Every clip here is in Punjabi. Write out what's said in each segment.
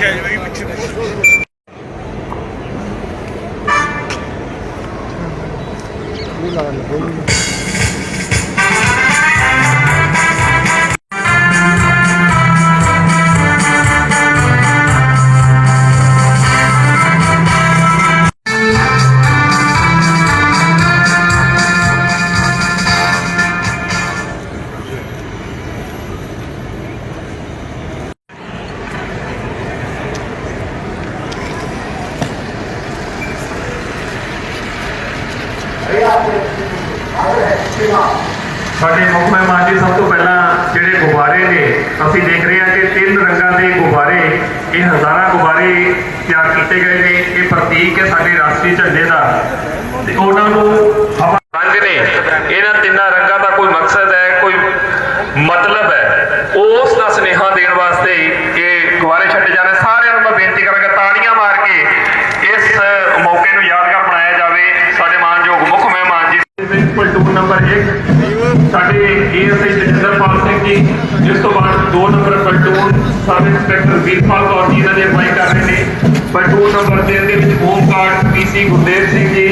ਹੋਇਆ ਨਾਲ ਸਾਡੇ ਮੁੱਖ ਮਹਿਮਾਨ ਜੀ, ਸਭ ਤੋਂ ਪਹਿਲਾਂ ਜਿਹੜੇ ਗੁਬਾਰੇ ਨੇ, ਅਸੀਂ ਦੇਖ ਰਹੇ ਹਾਂ ਕਿ ਤਿੰਨ ਰੰਗਾਂ ਦੇ ਗੁਬਾਰੇ, ਇਹ ਹਜ਼ਾਰਾਂ ਗੁਬਾਰੇ ਤਿਆਰ ਕੀਤੇ ਗਏ ਨੇ। ਇਹ ਪ੍ਰਤੀਕ ਹੈ ਸਾਡੇ ਰਾਸ਼ਟਰੀ ਝੰਡੇ ਦਾ। ਤੇ ਉਹਨਾਂ ਨੂੰ ਹਵਾ ਰੰਗ ਨੇ। ਇਹਨਾਂ ਤਿੰਨਾਂ ਰੰਗਾਂ ਦਾ ਕੋਈ ਮਕਸਦ ਹੈ, ਕੋਈ ਮਤਲਬ ਹੈ। ਉਸ ਦਾ ਸੁਨੇਹਾ ਦੇਣ ਵਾਸਤੇ ਇਹ ਗੁਬਾਰੇ ਛੱਡੇ ਜਾ ਰਹੇ ਸਾਰਿਆਂ ਨੂੰ ਮੈਂ ਬੇਨਤੀ ਕਰਾਂਗਾ ਤਾੜੀਆਂ ਮਾਰ ਕੇ ਇਸ ਮੌਕੇ ਨੂੰ ਯਾਦਗਾਰ ਬਣਾਇਆ ਜਾਵੇ ਸਾਡੇ ਮਾਨਯੋਗ ਮੁੱਖ ਮਹਿਮਾਨ ਜੀ ਪਲਟੂਨ ਨੰਬਰ 1 ਸਾਡੇ ਏਐਸਆਈ ਜਤਿੰਦਰਪਾਲ ਸਿੰਘ ਜੀ, ਜਿਸ ਤੋਂ ਬਾਅਦ 2 number platoon sub inspector Veerpal Kaur ji ਇਹਨਾਂ ਦੀ ਅਗਵਾਈ ਕਰ ਰਹੇ ਨੇ। ਪਲਟੂਨ ਨੰਬਰ 3 ਦੇ ਵਿੱਚ ਹੋਮਗਾਰਡ ਪੀਸੀ ਗੁਰਦੇਵ ਸਿੰਘ ਜੀ,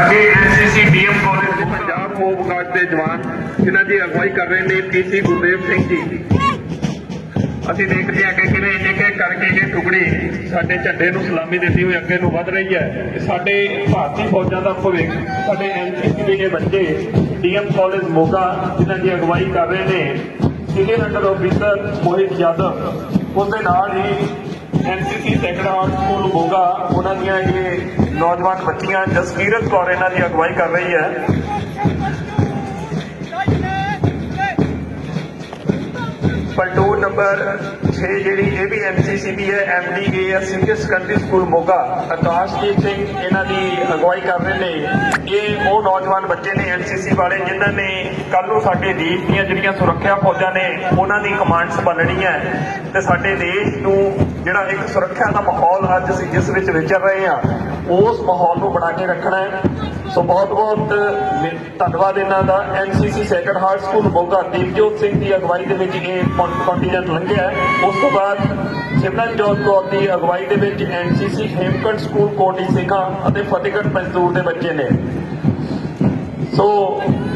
ਅੱਗੇ ਐਨਸੀਸੀ ਡੀਐਮ ਕਾਲਜ ਦੇ ਪੰਜਾਬ ਹੋਮਗਾਰਡ ਦੇ ਜਵਾਨ ਇਹਨਾਂ ਦੀ ਅਗਵਾਈ ਕਰ ਰਹੇ ਨੇ ਪੀਸੀ ਗੁਰਦੇਵ ਸਿੰਘ ਜੀ। ਅਸੀਂ ਦੇਖਦੇ ਹਾਂ ਕਿ ਕਿਵੇਂ ਇੱਕ ਇੱਕ ਕਰਕੇ ਇਹ ਟੁਕੜੀ ਸਾਡੇ ਝੰਡੇ ਨੂੰ ਸਲਾਮੀ ਦਿੰਦੀ ਹੋਈ ਅੱਗੇ ਨੂੰ ਵਧ ਰਹੀ ਹੈ। ਸਾਡੇ ਭਾਰਤੀ ਫੌਜਾਂ ਦਾ ਭਵਿੱਖ, ਸਾਡੇ ਐਨਸੀਸੀ ਦੇ ਇਹ ਬੱਚੇ ਡੀਐਮ ਕਾਲਜ ਮੋਗਾ, ਜਿਨ੍ਹਾਂ ਦੀ ਅਗਵਾਈ ਕਰ ਰਹੇ ਨੇ senior under officer Mohit Yadav, ਉਹਦੇ ਨਾਲ ਹੀ NCC sector art school Moga, ਉਹਨਾਂ ਦੀਆਂ ਇਹ ਨੌਜਵਾਨ ਬੱਚੀਆਂ ਜਸਕੀਰਤ ਕੌਰ ਇਹਨਾਂ ਦੀ ਅਗਵਾਈ ਕਰ ਰਹੀ ਹੈ। ਪਲਟੂਨ ਨੰਬਰ 6 ਜਿਹੜੀ ਇਹ ਵੀ ਐਨਸੀਸੀਬੀ ਹੈ MDAS senior secondary school Moga. Akashdeep Singh ਇਹਨਾਂ ਦੀ ਅਗਵਾਈ ਕਰ ਰਹੇ ਨੇ। ਇਹ ਉਹ ਨੌਜਵਾਨ ਬੱਚੇ ਨੇ ਐਨਸੀਸੀ ਵਾਲੇ, ਜਿਨ੍ਹਾਂ ਨੇ ਕੱਲ ਨੂੰ ਸਾਡੇ ਦੇਸ਼ ਦੀਆਂ ਜਿਹੜੀਆਂ ਸੁਰੱਖਿਆ ਫੌਜਾਂ ਨੇ, ਉਹਨਾਂ ਦੀ ਕਮਾਂਡ ਸੰਭਾਲਣੀ ਹੈ। ਤੇ ਸਾਡੇ ਦੇਸ਼ ਨੂੰ ਜਿਹੜਾ ਇੱਕ ਸੁਰੱਖਿਆ ਦਾ ਮਾਹੌਲ ਅੱਜ ਅਸੀਂ ਜਿਸ ਵਿੱਚ ਵਿਚਰ ਰਹੇ ਹਾਂ ਉਸ ਮਾਹੌਲ ਨੂੰ ਬਣਾ ਕੇ ਰੱਖਣਾ ਹੈ। ਸੋ ਬਹੁਤ ਬਹੁਤ ਧੰਨਵਾਦ ਇਹਨਾਂ ਦਾ। NCC sacred heart school Moga Deepjot Singh ਦੀ ਅਗਵਾਈ ਦੇ ਵਿੱਚ ਇਹ ਕੰਟੀਜੈਂਟ ਲੰਘਿਆ ਉਸ ਤੋਂ ਬਾਅਦ ਸਿਮਰਨਜੋਤ ਕੌਰ ਦੀ ਅਗਵਾਈ ਦੇ ਵਿੱਚ ਐਨਸੀਸੀ ਹੇਮਕੰਡ ਸਕੂਲ, ਕੋਟੀ ਸਿੰਘਾਂ ਅਤੇ ਫਤਿਹਗੜ੍ਹ ਮਜ਼ਦੂਰ ਦੇ ਬੱਚੇ ਨੇ। ਸੋ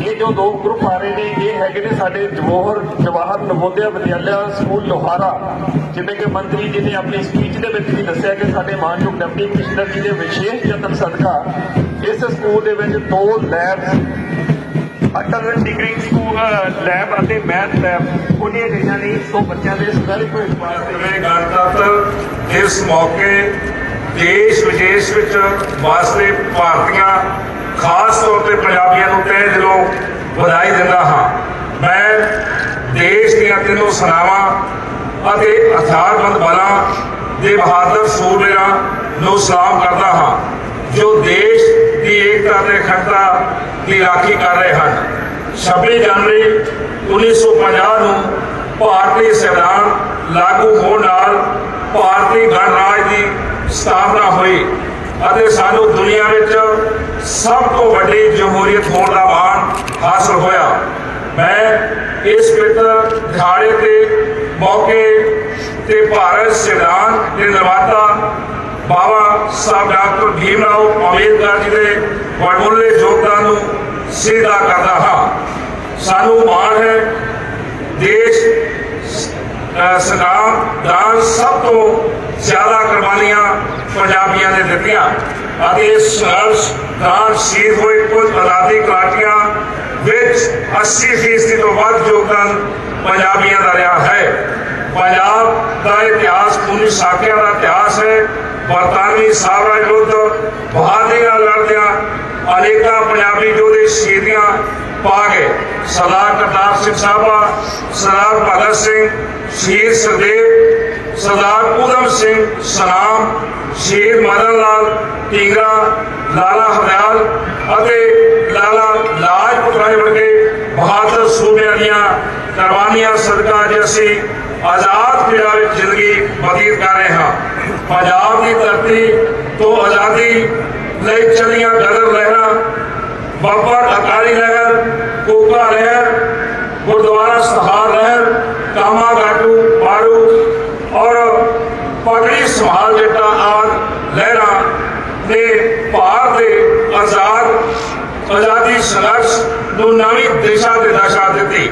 ਇਹ ਜੋ ਦੋ ਗਰੁੱਪ ਆ ਰਹੇ ਨੇ, ਇਹ ਹੈਗੇ ਨੇ ਸਾਡੇ ਜਵਾਹਰ ਜਵਾਹਰ ਨਵੋਦਿਆ ਵਿਦਿਆਲਿਆ ਸਕੂਲ ਲੋਹਾਰਾ, ਜਿਵੇਂ ਕਿ ਮੰਤਰੀ ਜੀ ਨੇ ਆਪਣੀ ਸਪੀਚ ਦੇ ਵਿੱਚ ਵੀ ਦੱਸਿਆ ਕਿ ਸਾਡੇ ਮਾਨਯੋਗ ਡਿਪਟੀ ਕਮਿਸ਼ਨਰ ਜੀ ਦੇ ਵਿਸ਼ੇਸ਼ ਯਤਨ ਸਦਕਾ ਇਸ ਸਕੂਲ ਦੇ ਵਿੱਚ ਦੋ labs Atal degree school lab ਅਤੇ ਮੈਥ ਲੈਬ ਖੋਲੀਆਂ ਗਈਆਂ ਨੇ। ਸੋ ਬੱਚਿਆਂ ਦੇ ਸਵੈਲਿਕ ਭਵਿੱਖ ਜਿਵੇਂ ਗਣਤੰਤਰ ਇਸ ਮੌਕੇ ਦੇਸ਼ ਵਿਦੇਸ਼ ਵਿੱਚ ਵਾਸਤੇ ਭਾਰਤੀਆਂ ਖਾਸ ਤੌਰ ਤੇ ਪੰਜਾਬੀਆਂ ਨੂੰ ਤਹਿ ਦਿਲੋਂ ਵਧਾਈ ਦਿੰਦਾ ਹਾਂ। ਮੈਂ ਦੇਸ਼ ਦੀਆਂ ਤਿੰਨੋਂ ਸੈਨਾਵਾਂ ਅਤੇ ਹਥਿਆਰਬੰਦ ਬਲਾਂ ਦੇ ਬਹਾਦਰ ਸੂਰਮਿਆਂ ਨੂੰ ਸਲਾਮ ਕਰਦਾ ਹਾਂ, ਜੋ ਦੇਸ਼ ਦੀ ਏਕਤਾ ਤੇ ਅਖੰਡਤਾ ਦੀ ਰਾਖੀ ਕਰ ਰਹੇ ਹਨ। 26 ਜਨਵਰੀ 1950 ਨੂੰ ਭਾਰਤੀ ਸੰਵਿਧਾਨ ਲਾਗੂ ਹੋਣ ਨਾਲ ਭਾਰਤੀ ਗਣਰਾਜ ਦੀ ਸਥਾਪਨਾ ਹੋਈ ਅਤੇ ਸਾਨੂੰ ਦੁਨੀਆ ਵਿੱਚ ਸਭ ਤੋਂ ਵੱਡੀ ਜਮਹੂਰੀਅਤ ਹੋਣ ਦਾ ਮਾਣ ਹਾਸਲ ਹੋਇਆ। ਮੈਂ ਇਸ ਪਵਿੱਤਰ ਦਿਹਾੜੇ ਤੇ ਮੌਕੇ ਤੇ ਭਾਰਤ ਸੰਵਿਧਾਨ ਦੇ ਨਿਰਮਾਤਾ ਬਾਬਾ ਸਾਹਿਬ ਡਾਕਟਰ ਭੀਮ ਰਾਓ ਅੰਬੇਦਕਰ ਜੀ ਦੇ ਵਡਮੁੱਲੇ ਯੋਗਦਾਨ ਨੂੰ ਸਿੱਧਾ ਕਰਦਾ ਹਾਂ। ਸਾਨੂੰ ਮਾਣ ਹੈ। ਦੇਸ਼ ਅਹ ਦਾ ਸਭ ਤੋਂ ਜ਼ਿਆਦਾ ਕੁਰਬਾਨੀਆਂ ਪੰਜਾਬੀਆਂ ਨੇ ਦਿੱਤੀਆਂ। ਅਤੇ ਇਸ ਸੰਘਰਸ਼ ਦੌਰਾਨ ਸ਼ਹੀਦ ਹੋਏ ਕੁਝ ਆਜ਼ਾਦੀ ਘਾਟੀਆਂ ਵਿੱਚ 80% ਤੋਂ ਵੱਧ ਯੋਗਦਾਨ ਪੰਜਾਬੀਆਂ ਦਾ ਰਿਹਾ ਹੈ। ਪੰਜਾਬ ਦਾ ਇਤਿਹਾਸ ਪੂਰੀ ਸਾਖੀਆਂ ਦਾ ਇਤਿਹਾਸ ਹੈ। ਬਰਤਾਨਵੀ ਸਾਮਰਾਜ ਵਿਰੁੱਧ ਬਹਾਦਰੀ ਨਾਲ ਲੜਦਿਆਂ ਅਨੇਕਾਂ ਪੰਜਾਬੀ ਯੋਧੇ ਸ਼ਹੀਦੀਆਂ ਪਾ ਗਏ ਸਰਦਾਰ ਕਰਤਾਰ ਸਿੰਘ ਸਾਹਿਬਾ ਸਰਦਾਰ ਭਗਤ ਸਿੰਘ ਸ਼ਹੀਦ ਸਰਦੇਵ ਸਰਦਾਰ ਊਧਮ ਸਿੰਘ ਸਨਾਮ ਸ਼ਹੀਦ ਮਦਨ ਲਾਲ ਟੀਗਰਾ ਲਾਲਾ ਹਰਦਿਆਲ ਅਤੇ ਲਾਲਾ ਲਾਜਪਤ ਰਾਏ ਵਰਗੇ ਬਹਾਦਰ ਸੂਬਿਆਂ ਦੀਆਂ ਕੁਰਬਾਨੀਆਂ ਸਦਕਾ ਅੱਜ ਅਸੀਂ ਆਜ਼ਾਦ ਪੰਜਾਬ ਵਿੱਚ ਜ਼ਿੰਦਗੀ ਬਤੀਤ ਕਰ ਰਹੇ ਹਾਂ ਪੰਜਾਬ ਦੀ ਧਰਤੀ ਤੋਂ ਆਜ਼ਾਦੀ ਲਈ ਚੱਲੀਆਂ ਗਦਰ ਲਹਿਰਾਂ ਬਾਬਰ ਅਕਾਲੀ ਲਹਿਰ ਕੋਕਾ ਲਹਿਰ ਗੁਰਦੁਆਰਾ ਸਹਾਰ ਲਹਿਰ ਕਾਮਾ ਗਾਟੂ ਮਾਰੂ ਔਰ ਪਗੜੀ ਸੰਭਾਲ ਜੱਟਾ ਆਦ ਲਹਿਰਾਂ ਨੇ ਭਾਰਤ ਦੇ ਆਜ਼ਾਦ, ਆਜ਼ਾਦੀ ਸੰਘਰਸ਼ ਨੂੰ ਨਵੀਂ ਦਿਸ਼ਾ ਤੇ ਦਸ਼ਾ ਦਿੱਤੀ।